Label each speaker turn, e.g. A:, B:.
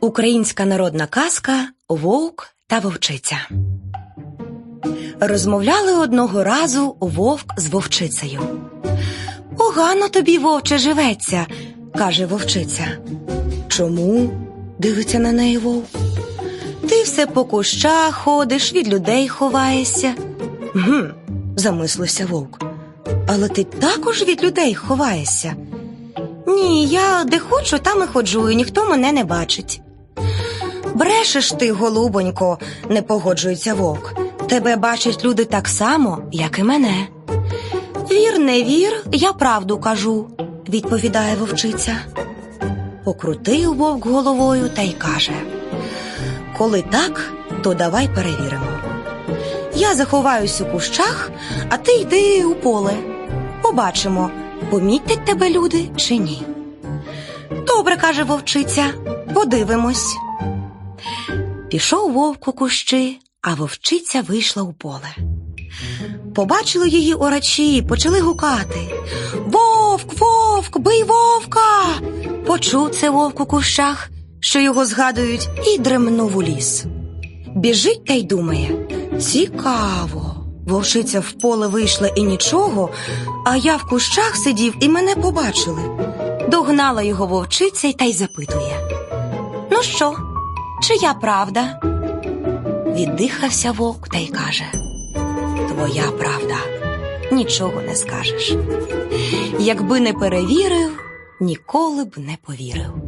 A: Українська народна казка Вовк та вовчиця. Розмовляли одного разу вовк з вовчицею. Погано тобі, вовче, живеться, каже вовчиця. Чому? дивиться на неї вовк. Ти все по кущах ходиш, від людей ховаєшся. Гм, замислився вовк. Але ти також від людей ховаєшся. Ні, я де хочу, там і ходжу, і ніхто мене не бачить. Брешеш ти, голубонько, не погоджується вовк. Тебе бачать люди так само, як і мене. Вір, не вір, я правду кажу, відповідає вовчиця. Покрутив вовк головою та й каже: Коли так, то давай перевіримо. Я заховаюсь у кущах, а ти йди у поле. Побачимо, помітять тебе люди чи ні. Добре, каже вовчиця, подивимось. Пішов вовк у кущі, а вовчиця вийшла у поле. Побачили її орачі, почали гукати. Вовк, вовк, бий вовка. Почув це вовк у кущах, що його згадують, і дремнув у ліс. Біжить та й думає: цікаво. Вовчиця в поле вийшла і нічого, а я в кущах сидів і мене побачили. Догнала його вовчиця та й запитує: Ну що, чия правда? Віддихався вовк та й каже: Твоя правда, нічого не скажеш. Якби не перевірив, ніколи б не повірив.